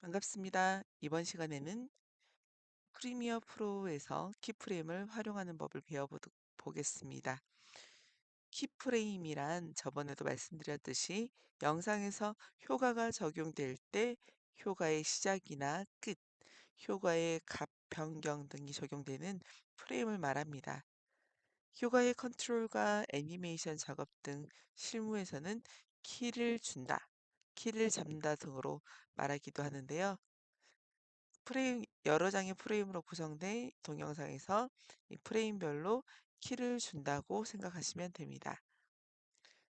반갑습니다. 이번 시간에는 프리미어 프로에서 키프레임을 활용하는 법을 배워보겠습니다. 키프레임이란 저번에도 말씀드렸듯이 영상에서 효과가 적용될 때 효과의 시작이나 끝, 효과의 값 변경 등이 적용되는 프레임을 말합니다. 효과의 컨트롤과 애니메이션 작업 등 실무에서는 키를 준다, 키를 잡는다 등으로 말하기도 하는데요. 프레임 여러 장의 프레임으로 구성된 동영상에서 이 프레임별로 키를 준다고 생각하시면 됩니다.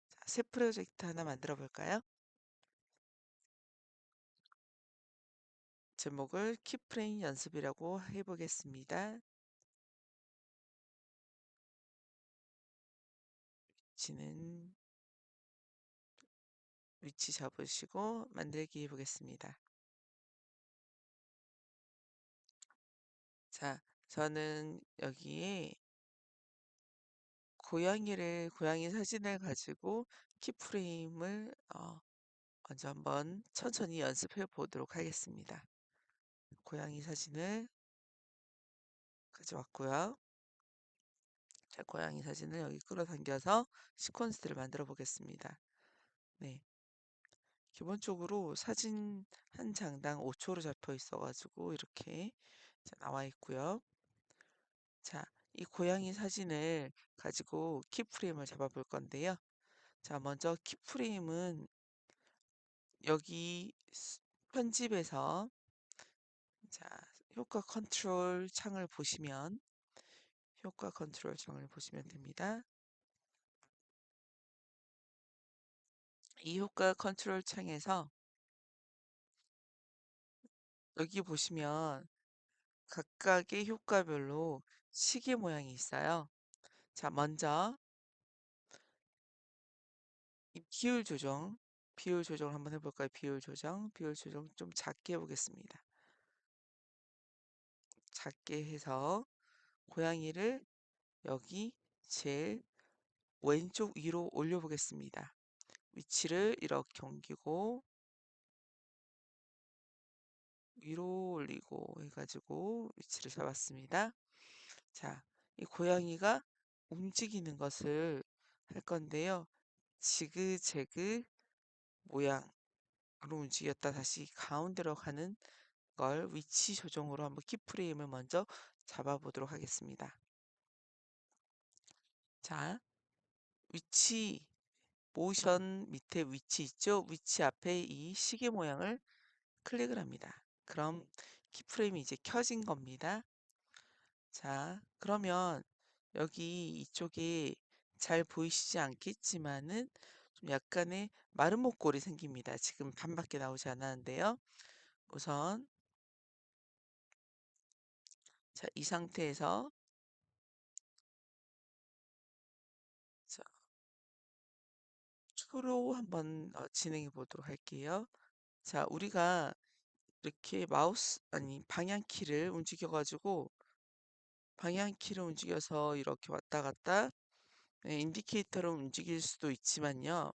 자, 새 프로젝트 하나 만들어 볼까요? 제목을 키프레임 연습이라고 해보겠습니다. 위치는 위치 잡으시고 만들기 해보겠습니다. 자, 저는 여기에 고양이를 고양이 사진을 가지고 키프레임을 어, 먼저 한번 천천히 연습해 보도록 하겠습니다. 고양이 사진을 가져왔고요. 자, 고양이 사진을 여기 끌어당겨서 시퀀스를 만들어 보겠습니다. 네. 기본적으로 사진 한 장당 5초로 잡혀 있어가지고 이렇게 나와 있고요. 자, 이 고양이 사진을 가지고 키프레임을 잡아 볼 건데요. 자, 먼저 키프레임은 여기 편집에서 자, 효과 컨트롤 창을 보시면 효과 컨트롤 창을 보시면 됩니다. 이 효과 컨트롤 창에서 여기 보시면 각각의 효과별로 시계 모양이 있어요. 자, 먼저 이 비율 조정, 비율 조정을 한번 해볼까요? 비율 조정, 비율 조정 좀 작게 해보겠습니다. 작게 해서 고양이를 여기 제일 왼쪽 위로 올려보겠습니다. 위치를 이렇게 옮기고 위로 올리고 해가지고 위치를 잡았습니다. 자, 이 고양이가 움직이는 것을 할 건데요. 지그재그 모양으로 움직였다 다시 가운데로 가는 걸 위치 조정으로 한번 키프레임을 먼저 잡아보도록 하겠습니다. 자, 위치 모션 밑에 위치 있죠? 위치 앞에 이 시계 모양을 클릭을 합니다. 그럼 키프레임이 이제 켜진 겁니다. 자, 그러면 여기 이쪽에 잘 보이시지 않겠지만은 좀 약간의 마른 목골이 생깁니다. 지금 반밖에 나오지 않았는데요. 우선 자, 이 상태에서 추로 한번 어, 진행해 보도록 할게요. 자, 우리가 이렇게 마우스 아니 방향키를 움직여 가지고 방향키를 움직여서 이렇게 왔다 갔다 네, 인디케이터를 움직일 수도 있지만요.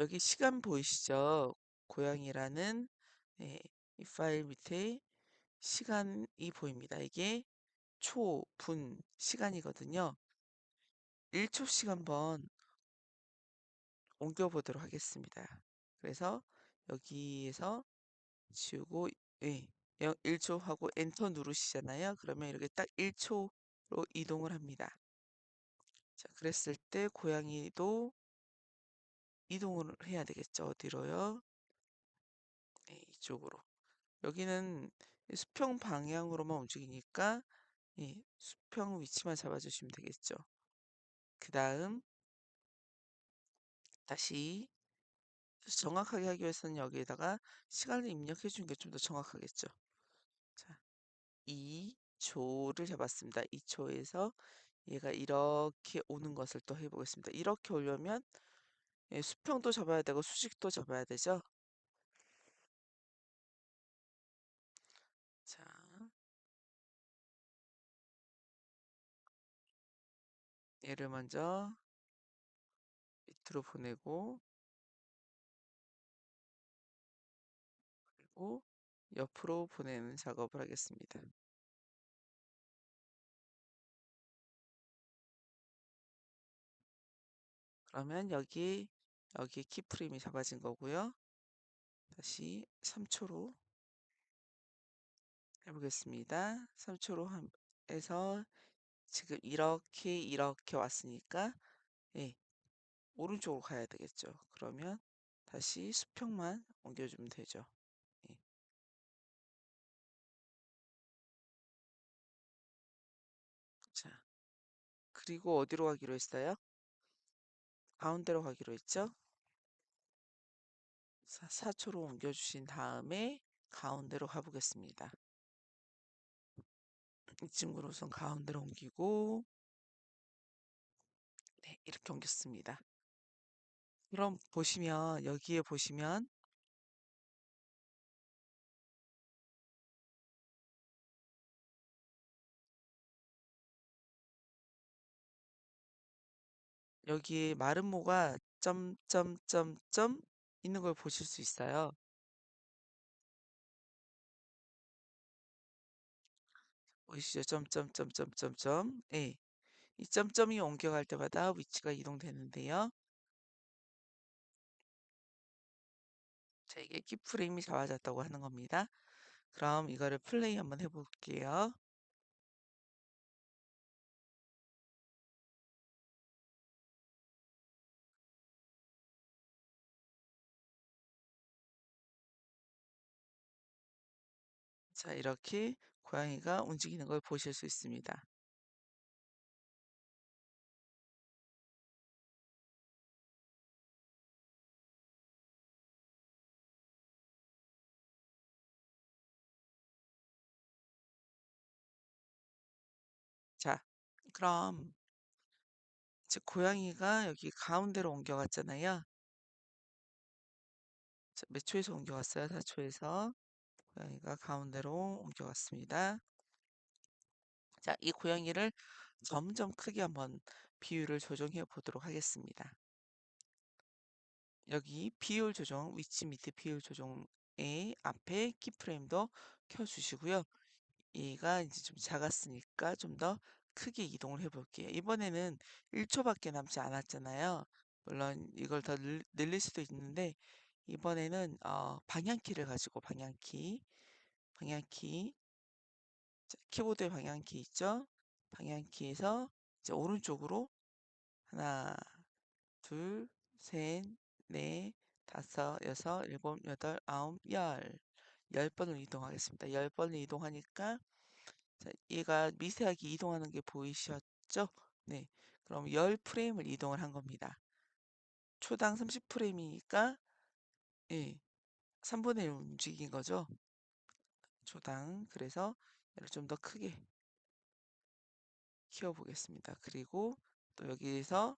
여기 시간 보이시죠? 고양이라는 네, 이 파일 밑에 시간이 보입니다. 이게 초, 분, 시간이거든요. 1초씩 한번 옮겨보도록 하겠습니다. 그래서 여기에서 지우고 예, 1초 하고 엔터 누르시잖아요. 그러면 이렇게 딱 1초로 이동을 합니다. 자, 그랬을 때 고양이도 이동을 해야 되겠죠. 어디로요? 네, 이쪽으로. 여기는 수평 방향으로만 움직이니까 예, 수평 위치만 잡아주시면 되겠죠. 그 다음 다시 정확하게 하기 위해서는 여기에다가 시간을 입력해 주는 게 좀 더 정확하겠죠. 자, 2초를 잡았습니다. 2초에서 얘가 이렇게 오는 것을 또 해보겠습니다. 이렇게 오려면 예, 수평도 잡아야 되고 수직도 잡아야 되죠. 자, 얘를 먼저 밑으로 보내고 그리고 옆으로 보내는 작업을 하겠습니다. 그러면 여기 여기 키프레임이 잡아진 거고요. 다시 3초로 해보겠습니다. 3초로 해서 지금 이렇게 이렇게 왔으니까 예, 오른쪽으로 가야 되겠죠. 그러면 다시 수평만 옮겨주면 되죠. 예. 자, 그리고 어디로 가기로 했어요? 가운데로 가기로 했죠? 4초로 옮겨주신 다음에 가운데로 가보겠습니다. 이 친구를 우선 가운데로 옮기고 네, 이렇게 옮겼습니다. 그럼 보시면 여기에 보시면 여기에 마름모가 점점점점 있는 걸 보실 수 있어요. 보이시죠? 점점점점점점. 예. 이 점점이 옮겨갈 때마다 위치가 이동되는데요. 자, 이게 키프레임이 잡아졌다고 하는 겁니다. 그럼 이거를 플레이 한번 해볼게요. 자, 이렇게 고양이가 움직이는 걸 보실 수 있습니다. 자, 그럼 이제 고양이가 여기 가운데로 옮겨갔잖아요. 자, 몇 초에서 옮겨갔어요? 4초에서 고양이가 가운데로 옮겨갔습니다. 자, 이 고양이를 점점 크게 한번 비율을 조정해 보도록 하겠습니다. 여기 비율 조정, 위치 밑에 비율 조정의 앞에 키프레임도 켜주시고요. 얘가 이제 좀 작았으니까 좀 더 크게 이동을 해 볼게요. 이번에는 1초밖에 남지 않았잖아요. 물론 이걸 더 늘, 늘릴 수도 있는데 이번에는 어, 방향키를 가지고 방향키, 방향키, 자, 키보드에 방향키 있죠? 방향키에서 이제 오른쪽으로 하나, 둘, 셋, 넷, 다섯, 여섯, 일곱, 여덟, 아홉, 열. 열 번을 이동하겠습니다. 열 번을 이동하니까 자, 얘가 미세하게 이동하는 게 보이셨죠? 네. 그럼 10프레임을 이동을 한 겁니다. 초당 30프레임이니까 예. 3분의 1 움직인 거죠. 초당. 그래서 얘를 좀 더 크게 키워 보겠습니다. 그리고 또 여기에서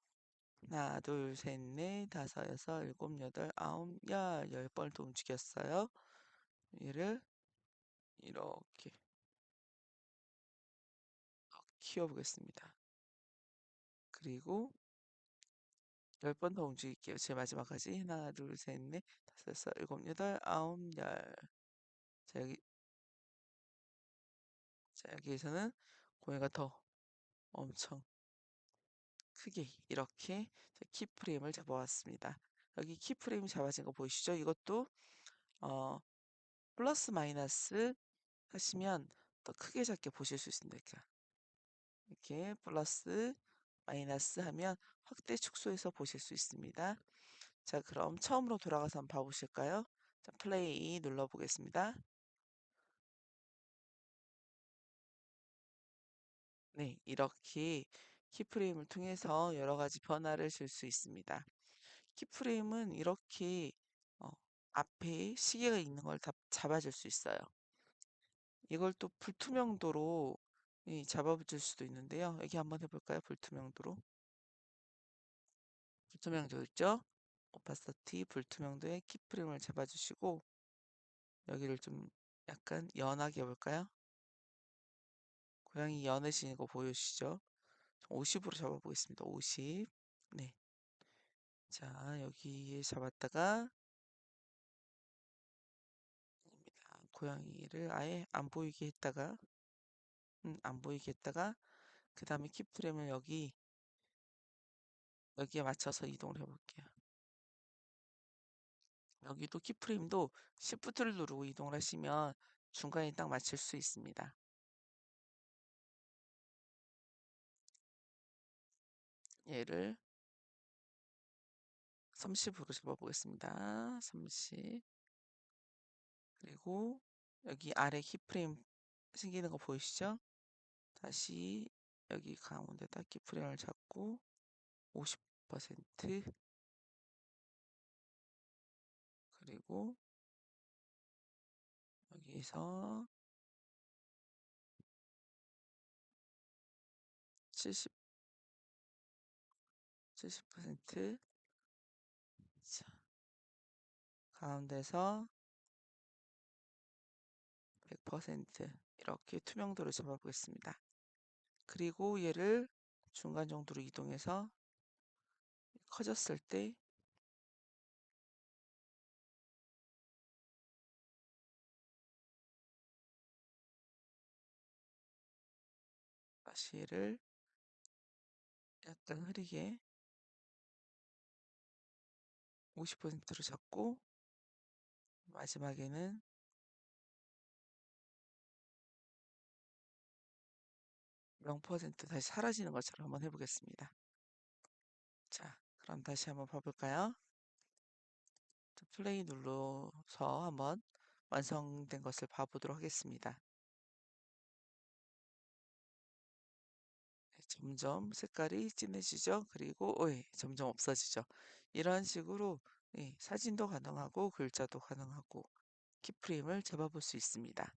하나, 둘, 셋, 넷, 다섯, 여섯, 일곱, 여덟, 아홉, 열, 열 번을 또 움직였어요. 얘를 이렇게 키워보겠습니다. 그리고 10번 더 움직일게요. 제 마지막까지 하나, 둘, 셋, 넷, 여섯, 일곱, 여덟, 아홉, 열. 자 여기 자 여기에서는 고양이가 더 엄청 크게 이렇게 키프레임을 잡아왔습니다. 여기 키프레임 잡아진 거 보이시죠? 이것도 어, 플러스 마이너스 하시면 더 크게 잡게 보실 수 있습니다. 이렇게 플러스 마이너스 하면 확대 축소해서 보실 수 있습니다. 자 그럼 처음으로 돌아가서 한번 봐보실까요? 자, 플레이 눌러보겠습니다. 네, 이렇게 키프레임을 통해서 여러 가지 변화를 줄 수 있습니다. 키프레임은 이렇게 어, 앞에 시계가 있는 걸 다 잡아줄 수 있어요. 이걸 또 불투명도로 예, 잡아줄 수도 있는데요. 여기 한번 해볼까요? 불투명도로. 불투명도 있죠? 오파서티 불투명도에 키프레임을 잡아주시고 여기를 좀 약간 연하게 해볼까요? 고양이 연해지는 거 보여주시죠? 50으로 잡아보겠습니다. 50. 네. 자, 여기에 잡았다가 고양이를 아예 안 보이게 했다가 음, 안 보이게 했다가 그 다음에 키프레임을 여기 여기에 맞춰서 이동을 해볼게요. 여기도 키프레임도 Shift를 누르고 이동을 하시면 중간에 딱 맞출 수 있습니다. 얘를 30으로 잡아보겠습니다. 30 그리고 여기 아래 키프레임 생기는 거 보이시죠? 다시 여기 가운데다 키프레임을 잡고 50% 그리고 여기서 70 70% 자, 가운데서 100% 이렇게 투명도를 잡아보겠습니다. 그리고 얘를 중간 정도로 이동해서 커졌을 때 다시 얘를 약간 흐리게 50%로 잡고 마지막에는 (0%) 다시 사라지는 것처럼 한번 해보겠습니다. 자, 그럼 다시 한번 봐볼까요? 플레이 눌러서 한번 완성된 것을 봐보도록 하겠습니다. 점점 색깔이 진해지죠. 그리고 예, 점점 없어지죠. 이런 식으로 예, 사진도 가능하고 글자도 가능하고 키프레임을 잡아볼 수 있습니다.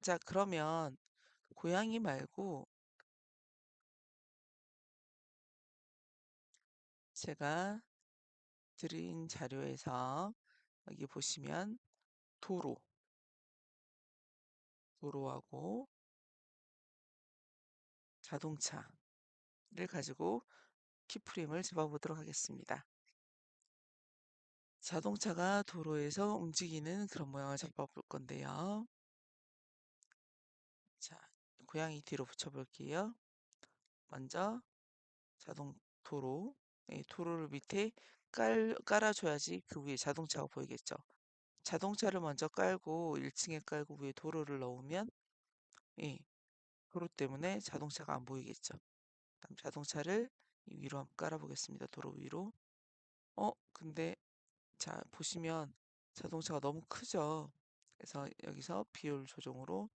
자, 그러면 고양이 말고 제가 드린 자료에서 여기 보시면 도로, 도로하고 자동차를 가지고 키프레임을 잡아보도록 하겠습니다. 자동차가 도로에서 움직이는 그런 모양을 잡아볼 건데요. 자, 고양이 뒤로 붙여볼게요. 먼저 자동 도로, 예, 도로를 밑에 깔, 깔아줘야지 그 위에 자동차가 보이겠죠. 자동차를 먼저 깔고 1층에 깔고 위에 도로를 넣으면 예, 도로 때문에 자동차가 안 보이겠죠. 다음 자동차를 위로 한번 깔아보겠습니다. 도로 위로. 어, 근데 자 보시면 자동차가 너무 크죠. 그래서 여기서 비율 조정으로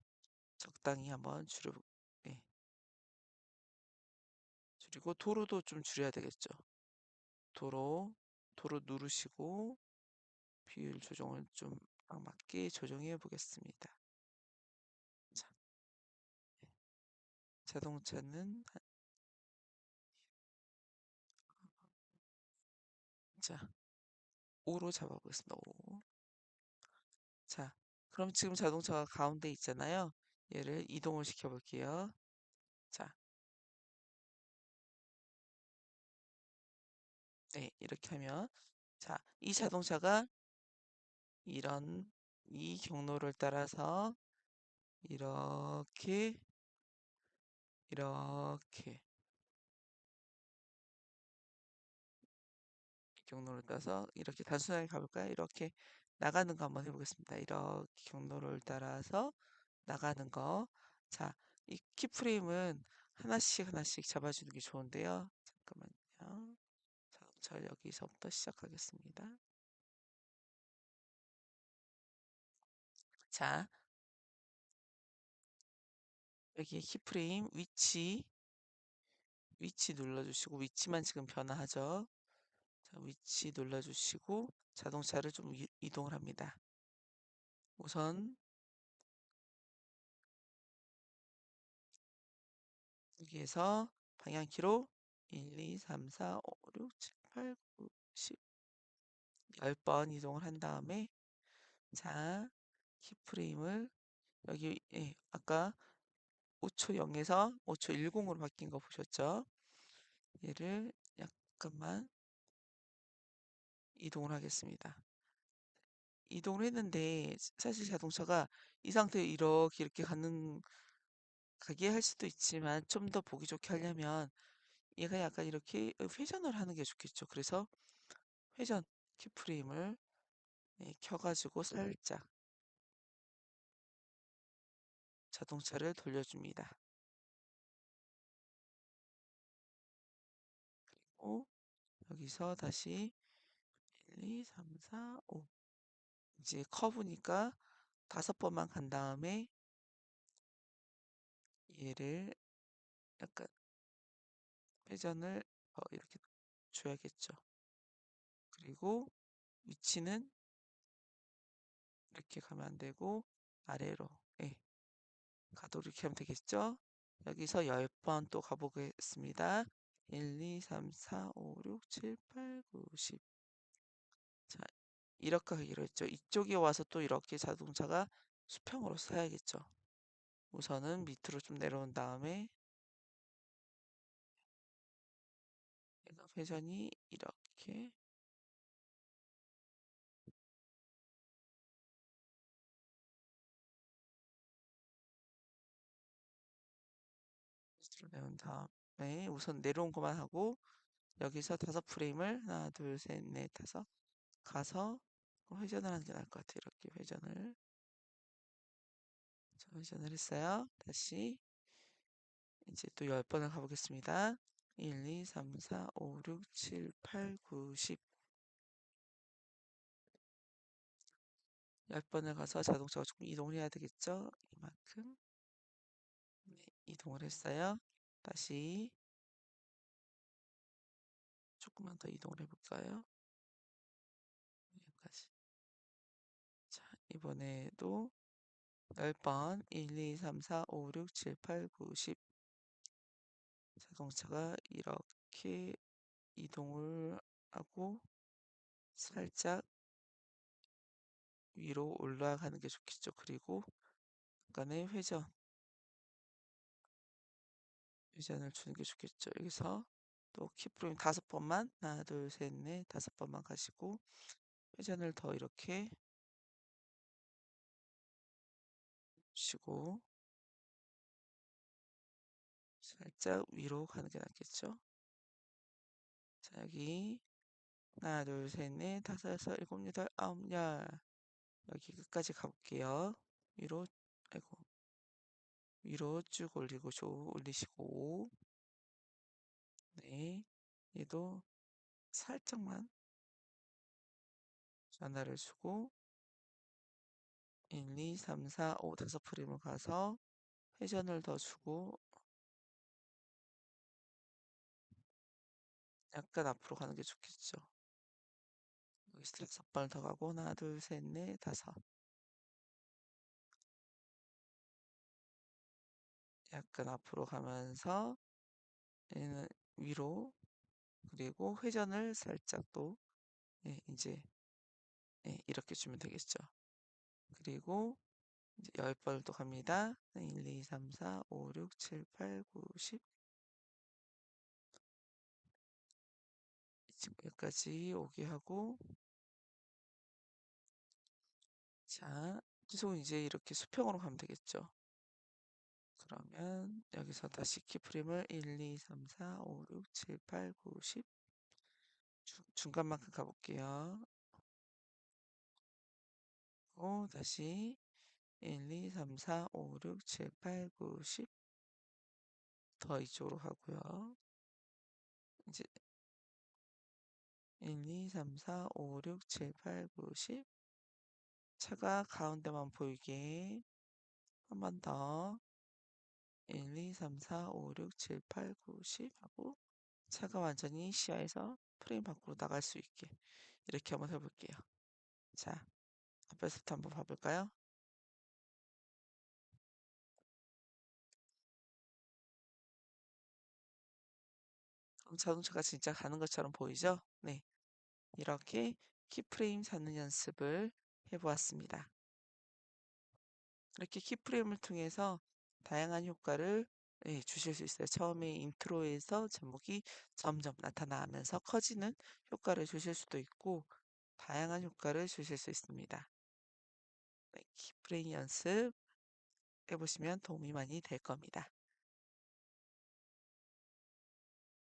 적당히 한번 줄여 예. 줄이고 도로도 좀 줄여야 되겠죠. 도로 도로 누르시고 비율 조정을 좀 딱 맞게 조정해 보겠습니다. 자동차는 한- 자 5로 잡아보겠습니다. 5. 자, 그럼 지금 자동차가 가운데 있잖아요. 얘를 이동을 시켜 볼게요. 자, 네, 이렇게 하면 자, 이 자동차가 이런 이 경로를 따라서 이렇게 이렇게 이 경로를 따서 이렇게 단순하게 가볼까요? 이렇게 나가는 거 한번 해보겠습니다. 이렇게 경로를 따라서 나가는 거. 자, 이 키프레임은 하나씩 하나씩 잡아주는 게 좋은데요. 잠깐만요. 자동차 여기서부터 시작하겠습니다. 자, 여기 키프레임 위치 위치 눌러주시고 위치만 지금 변화하죠. 자, 위치 눌러주시고 자동차를 좀 이- 이동을 합니다. 우선 여기에서 방향키로 1, 2, 3, 4, 5, 6, 7, 8, 9, 10 10번 이동을 한 다음에 자 키프레임을 여기 예, 아까 5초 0에서 5초 10으로 바뀐 거 보셨죠? 얘를 약간만 이동을 하겠습니다. 이동을 했는데 사실 자동차가 이 상태로 이렇게 이렇게 가는 가게 할 수도 있지만 좀 더 보기 좋게 하려면 얘가 약간 이렇게 회전을 하는 게 좋겠죠. 그래서 회전 키프레임을 네, 켜가지고 살짝 자동차를 돌려줍니다. 그리고 여기서 다시 1, 2, 3, 4, 5 이제 커브니까 다섯 번만 간 다음에 얘를 약간 회전을 어, 이렇게 줘야겠죠. 그리고 위치는 이렇게 가면 안 되고 아래로 예, 가도록 이렇게 하면 되겠죠. 여기서 10번 또 가보겠습니다. 1, 2, 3, 4, 5, 6, 7, 8, 9, 10. 자, 이렇게 하기로 했죠. 이쪽에 와서 또 이렇게 자동차가 수평으로 서야겠죠. 우선은 밑으로 좀 내려온 다음에 회전이 이렇게 내온 다음에 우선 내려온 것만 하고 여기서 다섯 프레임을 하나, 둘, 셋, 넷, 다섯 가서 회전을 하는 게 나을 것 같아요. 이렇게 회전을 자, 회전을 했어요. 다시 이제 또 10번을 가보겠습니다. 1, 2, 3, 4, 5, 6, 7, 8, 9, 10 10번을 가서 자동차가 조금 이동을 해야 되겠죠? 이만큼 네, 이동을 했어요. 다시 조금만 더 이동을 해볼까요? 여기까지. 자, 이번에도 10번 1, 2, 3, 4, 5, 6, 7, 8, 9, 10 자동차가 이렇게 이동을 하고 살짝 위로 올라가는 게 좋겠죠. 그리고 약간의 회전 회전을 주는 게 좋겠죠. 여기서 또 키프레임 다섯 번만 하나 둘 셋 넷 다섯 번만 가시고 회전을 더 이렇게 주시고 살짝 위로 가는 게 낫겠죠. 자 여기 하나 둘 셋 넷 다섯 여섯 일곱 여덟 아홉 열 여기 끝까지 가볼게요. 위로 아이고 위로 쭉 올리고 쭉 올리시고 네. 얘도 살짝만 전화를 주고 1, 2, 3, 4, 5 다섯 프레임을 가서 회전을 더 주고. 약간 앞으로 가는 게 좋겠죠. 여기서 다섯 발더 가고 하나 둘 셋 넷 다섯 약간 앞으로 가면서 얘는 위로 그리고 회전을 살짝 또 예, 이제 예, 이렇게 주면 되겠죠. 그리고 이제 10번 또 갑니다. 1, 2, 3, 4, 5, 6, 7, 8, 9, 10 지금 여기까지 오게 하고 자 계속 이제 이렇게 수평으로 가면 되겠죠. 그러면 여기서 다시 키프레임을 1, 2, 3, 4, 5, 6, 7, 8, 9, 10 중, 중간만큼 가볼게요. 고 다시 1, 2, 3, 4, 5, 6, 7, 8, 9, 10 더 이쪽으로 가고요. 이제 1, 2, 3, 4, 5, 6, 7, 8, 9, 10 차가 가운데만 보이게 한 번 더 1, 2, 3, 4, 5, 6, 7, 8, 9, 10 하고 차가 완전히 시야에서 프레임 밖으로 나갈 수 있게 이렇게 한번 해볼게요. 자, 앞에서부터 한번 봐볼까요? 자동차가 진짜 가는 것처럼 보이죠? 네. 이렇게 키프레임 잡는 연습을 해보았습니다. 이렇게 키프레임을 통해서 다양한 효과를 예, 주실 수 있어요. 처음에 인트로에서 제목이 점점 나타나면서 커지는 효과를 주실 수도 있고 다양한 효과를 주실 수 있습니다. 네, 브레인 연습 해보시면 도움이 많이 될 겁니다.